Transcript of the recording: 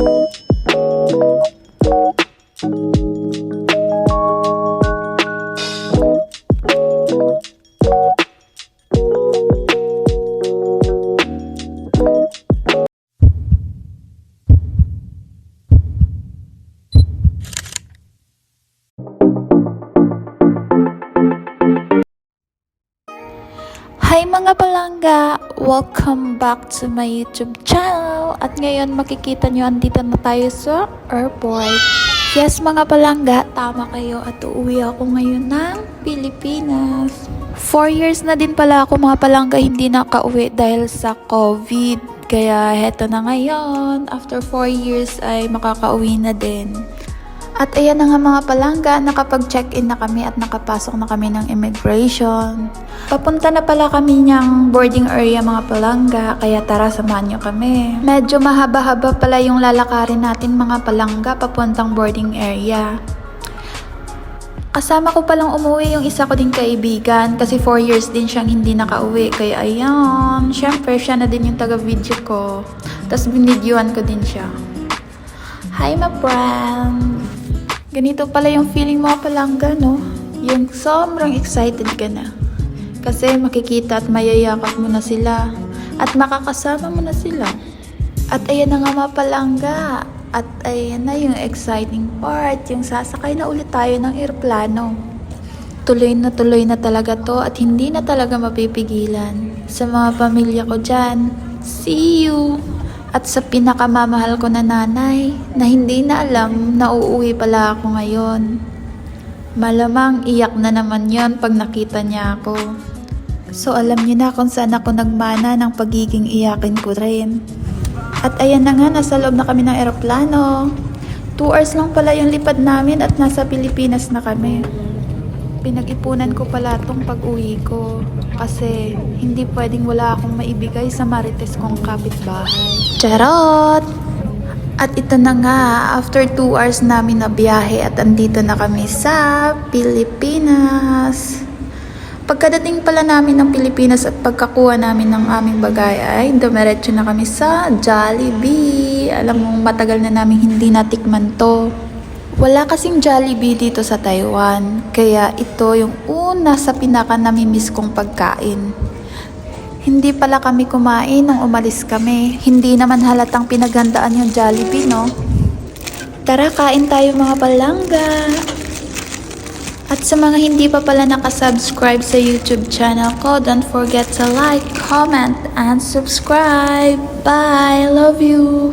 Hi mga palangga! Welcome back to my YouTube channel! At ngayon makikita nyo andito na tayo sa airport. Yes mga palangga, tama kayo at uuwi ako ngayon ng Pilipinas. Four years na din pala ako mga palangga hindi nakauwi dahil sa COVID. Kaya heto na ngayon, after 4 years ay makakauwi na din. At ayan na nga mga palangga, nakapag-check-in na kami at nakapasok na kami ng immigration. Papunta na pala kami niyang boarding area mga palangga, kaya tara samahan niyo kami. Medyo mahaba-haba pala yung lalakarin natin mga palangga papuntang boarding area. Kasama ko palang umuwi yung isa ko ding kaibigan kasi 4 years din siyang hindi nakauwi. Kaya ayan, syempre siya na din yung taga-video ko. Tapos binidyoan ko din siya. Hi, my friend! Ganito pala yung feeling mo palangga, no? Yung sobrang excited ka na. Kasi makikita at mayayakap mo na sila. At makakasama mo na sila. At ayan na nga mga palangga. At ayan na yung exciting part. Yung sasakay na ulit tayo ng aeroplano. Tuloy na tuloy na talaga to at hindi na talaga mapipigilan. Sa mga pamilya ko dyan, see you! At sa pinakamamahal ko na nanay, na hindi na alam na uuwi pala ako ngayon. Malamang iyak na naman yon pag nakita niya ako. So alam niyo na kung saan ako nagmana ng pagiging iyakin ko rin. At ayan na nga, nasa loob na kami ng eroplano. Two hours lang pala yung lipad namin at nasa Pilipinas na kami. Pinag-ipunan ko pala tong pag-uwi ko kasi hindi pwedeng wala akong maibigay sa marites kong kapitbahay. Charot! At ito na nga, after 2 hours namin na biyahe at andito na kami sa Pilipinas. Pagkadating pala namin ng Pilipinas at pagkakuha namin ng aming bagay ay dumiretso na kami sa Jollibee. Alam mo, matagal na namin hindi natikman to. Wala kasing Jollibee dito sa Taiwan, kaya ito yung una sa pinaka namimiss kong pagkain. Hindi pala kami kumain nung umalis kami. Hindi naman halatang pinaghandaan yung Jollibee, no? Tara, kain tayo mga palangga! At sa mga hindi pa pala nakasubscribe sa YouTube channel ko, don't forget to like, comment, and subscribe. Bye! Love you!